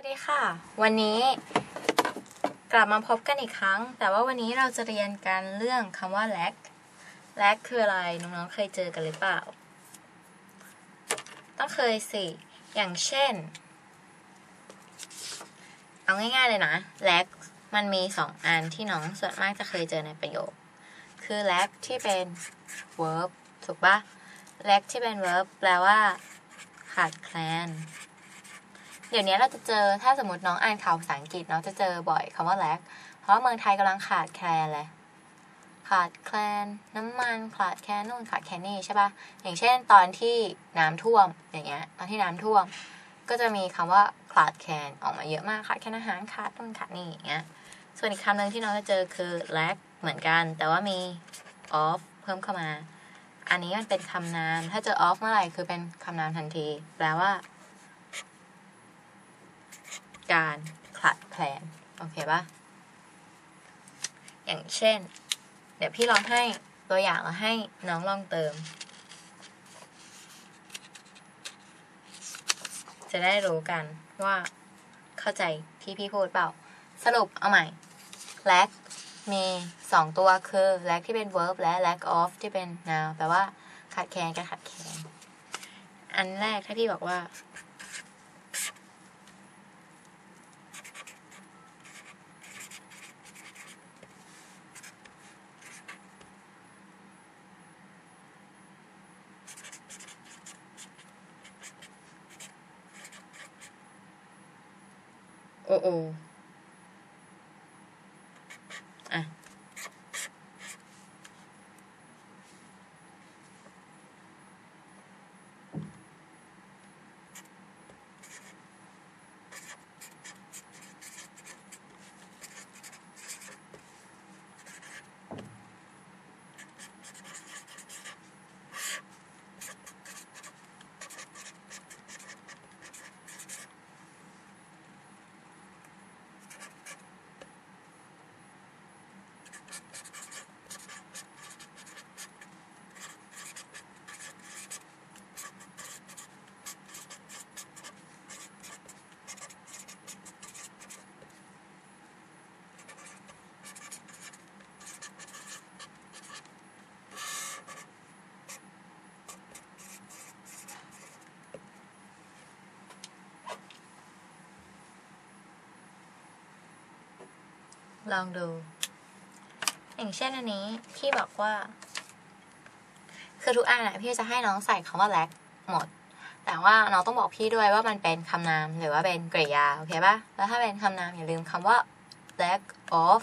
วัสดีค่ะ วันนี้กลับมาพบกันอีกครั้ง แต่ว่าวันนี้เราจะเรียนกันเรื่องคำว่า lag lag คืออะไร น้องๆเคยเจอกันหรือเปล่า ต้องเคยสิ อย่างเช่น เอาง่ายๆเลยนะ lag มันมีสองอันที่น้องส่วนมากจะเคยเจอในประโยค คือ lag ที่เป็น verb ถูกปะ lag ที่เป็น verb แปลว่า ขาดแคลน เดี๋ยวนี้เราจะเจอถ้าสมมติน้องอ่านข่าวภาษาอังกฤษน้องจะเจอบ่อยคำว่า lag เพราะเมืองไทยกำลังขาดแคลนเลยขาดแคลนน้ำมันขาดแคลนนู่นขาดแคลนนี่ใช่ปะอย่างเช่นตอนที่น้ำท่วมอย่างเงี้ยตอนที่น้ำท่วม ก็จะมีคำว่าขาดแคลนออกมาเยอะมากขาดแคลนอาหารขาดนู่นขาดนี่อย่างเงี้ยส่วนอีกคำหนึ่งที่น้องจะเจอคือ lag เหมือนกัน แต่ว่ามี off เพิ่มเข้ามา อันนี้มันเป็นคำนาม ถ้าเจอ off เมื่อไหร่คือเป็นคำนามทันที แปลว่า การขลัดแคลน โอเคปะอย่างเช่น เดี๋ยวพี่ลองให้ตัวอย่างแล้วให้น้องลองเติม จะได้รู้กันว่าเข้าใจที่พี่พูดเปล่า สรุปเอาใหม่ lag มีสองตัวคือ lag ที่เป็น verb และ lag of ที่เป็น noun แปลว่าขาดแคลนกับขาดแคลน อันแรกถ้าพี่บอกว่า โอ ลองดู อย่างเช่นอันนี้พี่บอกว่า คือทุกอันอะพี่จะให้น้องใส่คำว่า lag หมด แต่ว่าน้องต้องบอกพี่ด้วยว่ามันเป็นคำนามหรือว่าเป็นกริยา โอเคปะแล้วถ้าเป็นคำนามอย่าลืมคำว่า lag of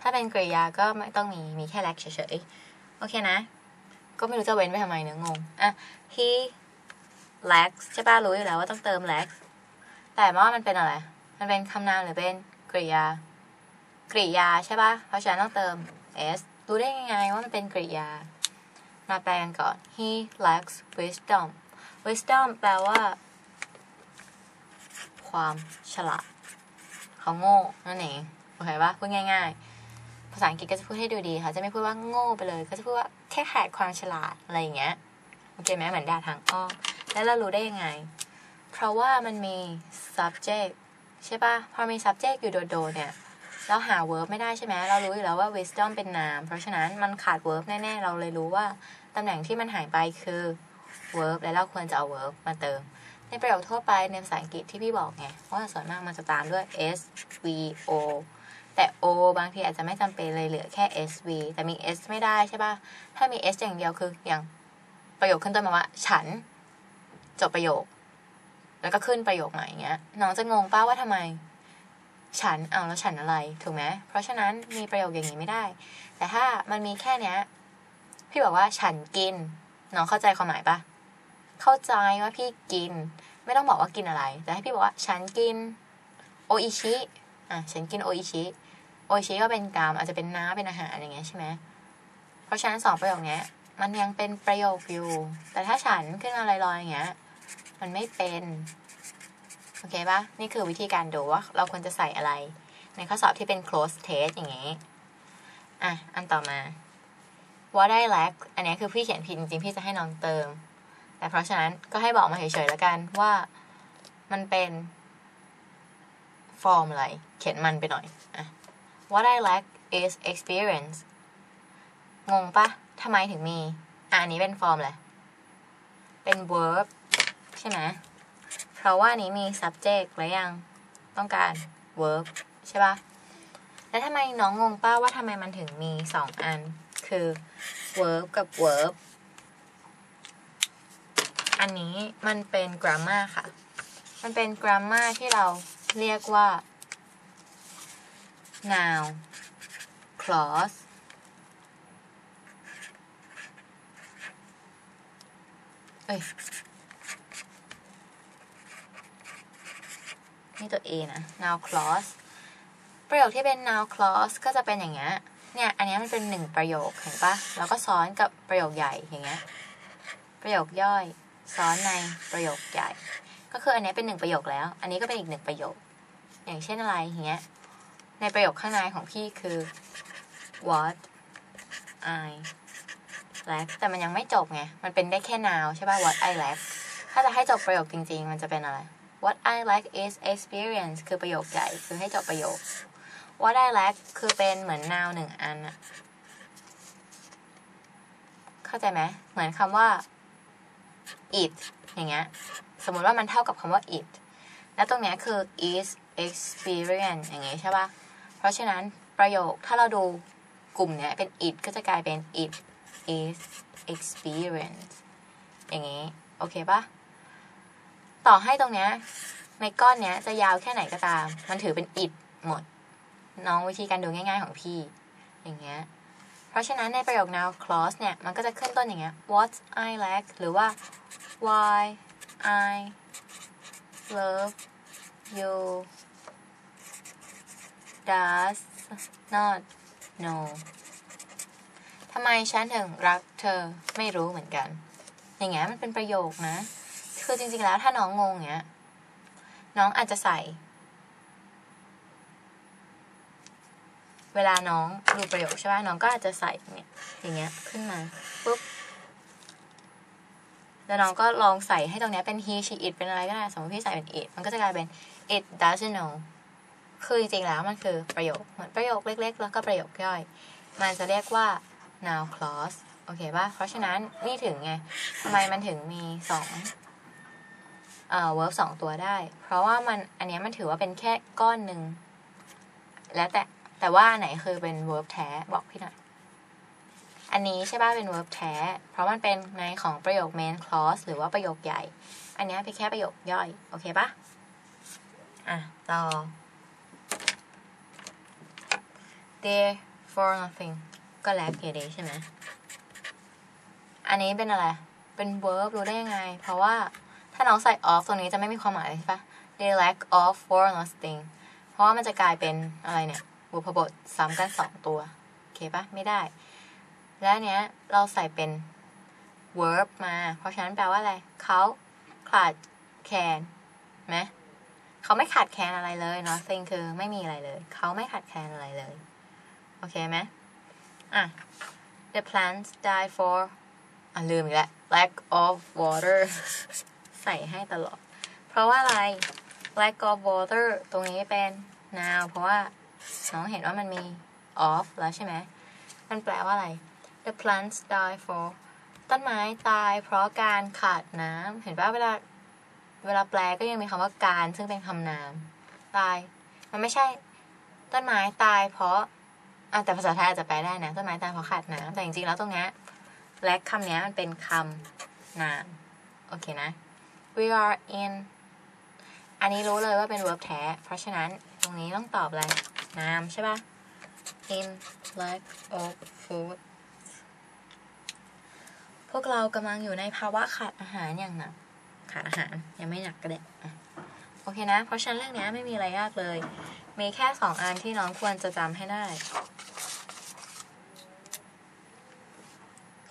ถ้าเป็นกริยาก็ไม่ต้องมี มีแค่ lag เฉยๆ โอเคนะ ก็ไม่รู้จะเว้นไปทำไมเนื้องง อะ he lags ใช่ป่ะ รู้อยู่แล้วว่าต้องเติม lags แต่ว่ามันเป็นอะไร มันเป็นคำนามหรือเป็นกริยา กริยาใช่ปะเพราะฉะนั้นต้องเติม s รู้ได้ยังไงว่ามันเป็นกริยา มาแปลกันก่อน he lacks wisdom wisdom แปลว่า ความฉลาด เขาโง่นั่นเอง โอเคปะพูดง่ายๆ ภาษาอังกฤษก็จะพูดให้ดูดีค่ะ จะไม่พูดว่าโง่ไปเลย ก็จะพูดว่าแค่ขาดความฉลาดอะไรอย่างเงี้ย โอเคไหมเหมือนด่าทางอ้อมแล้วเรารู้ได้ยังไง เพราะว่ามันมี subject ใช่ป่ะ พอมี subject อยู่โดดๆเนี่ย เราหา verb ไม่ได้ใช่ไหมเรารู้อยู่แล้วว่า wisdom เป็นนาม เพราะฉะนั้นมันขาด verb แน่ๆ เราเลยรู้ว่าตำแหน่งที่มันหายไปคือ verb และเราควรจะเอา verb มาเติม ในประโยคทั่วไปในภาษาอังกฤษที่พี่บอกไงว่าส่วนมากมันจะตามด้วย s v o แต่ o บางทีอาจจะไม่จำเป็นเลยเหลือแค่ s v แต่มี s ไม่ได้ใช่ปะถ้ามี s อย่างเดียวคืออย่างประโยคขึ้นต้นมาว่า ฉันจบประโยค แล้วก็ขึ้นประโยคใหม่อย่างเงี้ยน้องจะงงป้าว่าทำไม ฉันเอาแล้วฉันอะไร ถูกไหมเพราะฉะนั้นมีประโยคอย่างนี้ไม่ได้ แต่ถ้ามันมีแค่เนี้ย พี่บอกว่าฉันกิน น้องเข้าใจความหมายปะเข้าใจว่าพี่กิน ไม่ต้องบอกว่ากินอะไร แต่ให้พี่บอกว่าฉันกินโออิชิอะฉันกินโออิชิโออิชิก็เป็นกามอาจจะเป็นน้ำเป็นอาหารอย่างเงี้ยใช่ไหมเพราะฉะนั้นสองประโยคเนี้ย มันยังเป็นประโยคอยู่ แต่ถ้าฉันขึ้นมาลอยๆอย่างเงี้ย มันไม่เป็น โอเคปะนี่คือวิธีการดูว่าเราควรจะใส่อะไร ในข้อสอบที่เป็น close test อย่างงี้ อะ อันต่อมา what I lack อันนี้คือพี่เขียนผิดจริงๆ พี่จะให้น้องเติม แต่เพราะฉะนั้นก็ให้บอกมาเฉยๆแล้วกันว่ามันเป็นฟอร์มอะไร เขียนมันไปหน่อยอะ What I lack is experience งงปะทำไมถึงมี อันนี้เป็นฟอร์มเลยเป็น verb ใช่ไหม ราะว่านี้มี subject แล้วยัง ต้องการ verb ใช่ปะแล้วทำไมน้องงงป้าว่าทำไมมันถึงมีสองอัน คือ verb กับ verb อันนี้มันเป็น grammar ค่ะ มันเป็น grammar ที่เราเรียกว่า noun clause เอ้ย นี่ตัว A นะ noun clause ประโยคที่เป็น noun clause ก็จะเป็นอย่างเงี้ย เนี่ย อันนี้มันเป็นหนึ่งประโยคเห็นปะแล้วก็ซ้อนกับประโยคใหญ่อย่างเงี้ย ประโยคย่อยซ้อนในประโยคใหญ่ ก็คืออันนี้เป็นหนึ่งประโยคแล้ว อันนี้ก็เป็นอีกหนึ่งประโยค อย่างเช่นอะไรอย่างเงี้ย ในประโยคข้างในของพี่คือ what I lack แต่มันยังไม่จบไง มันเป็นได้แค่ now ใช่ป่ะ what I lack ถ้าจะให้จบประโยคจริง ๆ มันจะเป็นอะไร what I lack is experience คือประโยคใหญ่คือให้จบประโยค what I lack คือเป็นเหมือน now หนึ่งอันอะเข้าใจไหมเหมือนคำว่า it อย่างเงี้ยสมมติว่ามันเท่ากับคำว่า it แล้วตรงเนี้ยคือ is experience อย่างเงี้ยใช่ป่ะ เพราะฉะนั้นประโยคถ้าเราดูกลุ่มเนี้ยเป็น it ก็จะกลายเป็น it is experience อย่างงี้ โอเคปะ ต่อให้ตรงเนี้ยในก้อนเนี้ยจะยาวแค่ไหนก็ตาม มันถือเป็น it หมด น้องวิธีการดูง่าย ๆของพี่ อย่างเงี้ย เพราะฉะนั้นในประโยค now clause เนี่ย มันก็จะขึ้นต้นอย่างเงี้ย what I lack หรือว่า why I love you does not know ทำไมฉันถึงรักเธอไม่รู้เหมือนกัน อย่างเงี้ยมันเป็นประโยคนะ คือจริง ๆ แล้วถ้าน้องงงเงี้ย น้องอาจจะใส่ เวลาน้องดูประโยคใช่ไหมน้องก็อาจจะใส่เนี่ยอย่างเงี้ยขึ้นมาปุ๊บแล้วน้องก็ลองใส่ให้ตรงเนี้ยเป็น he she it เป็นอะไรก็ได้ สมมติพี่ใส่เป็น it มันก็จะกลายเป็น it doesn't know คือจริงๆแล้วมันคือประโยค เหมือนประโยคเล็ก ๆ แล้วก็ประโยคย่อย มันจะเรียกว่า noun clause โอเคป่ะ เพราะฉะนั้นนี่ถึงไง ทำไมมันถึงมีสอง เอ่อ verb สองตัวได้ เพราะว่ามันอันนี้มันถือว่าเป็นแค่ก้อนหนึ่ง แล้วแต่แต่ว่าไหนคือเป็น verb แท้บอกพี่หน่อย อันนี้ใช่ป่ะเป็น verb แท้ เพราะมันเป็นในของประโยค main clause หรือว่าประโยคใหญ่ อันนี้เป็นแค่ประโยคย่อย โอเคป่ะอะ ต่อ there for nothing ก็แล้วเกเดใช่ไหม อันนี้เป็นอะไร เป็น verb รู้ได้ยังไง เพราะว่า ถ้าน้องใส่ off ตรงนี้จะไม่มีความหมายเลยใช่ปะ they lack of for nothing เพราะว่ามันจะกลายเป็นอะไรเนี่ยบุพบทซ้ำกันสองตัว โอเคปะไม่ได้ และอันเนี้ยเราใส่เป็น verb มา เพราะฉะนั้นแปลว่าอะไร เขาขาดแคลนไหมเขาไม่ขาดแคลนอะไรเลย nothing คือไม่มีอะไรเลย เขาไม่ขาดแคลนอะไรเลย โอเคไหมอะ the plants die for อะลืมอีกแล้ว lack of water ใส่ให้ตลอด เพราะว่าอะไร lack of water ตรงนี้เป็น now เพราะว่าน้องเห็นว่ามันมี of แล้วใช่ไหม มันแปลว่าอะไร the plants die for ต้นไม้ตายเพราะการขาดน้ำ เห็นป่ะเวลาเวลาแปลก็ยังมีคำว่าการ ซึ่งเป็นคำนาม ตาย มันไม่ใช่ ต้นไม้ตายเพราะอะแต่ภาษาไทยอาจจะแปลได้นะ ต้นไม้ตายเพราะขาดน้ำ แต่จริงๆแล้วตรงเนี้ยและคำนี้มันเป็นคำนาม โอเคนะ we are in อันนี้รู้เลยว่าเป็น verb แท้ เพราะฉะนั้นตรงนี้ต้องตอบอะไรนามใช่ปะ in lack of food พวกเรากำลังอยู่ในภาวะขาดอาหารอย่างหนัก ขาดอาหาร ยังไม่หนักก็ได้อะโอเคนะ เพราะฉะนั้นเรื่องนี้ไม่มีอะไรยากเลย มีแค่สองอันที่น้องควรจะจำให้ได้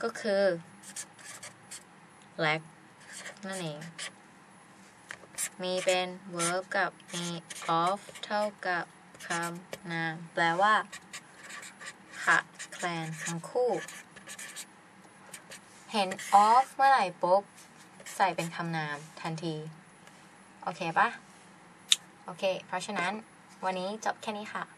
ก็คือ lack นั่นเอง มีเป็น verb กับมี of เท่ากับคำนาม แปลว่าขาดแคลนทั้งคู่ เห็น of เมื่อไหร่ปุ๊บ ใส่เป็นคำนามทันที โอเคปะโอเค เพราะฉะนั้นวันนี้จบแค่นี้ค่ะ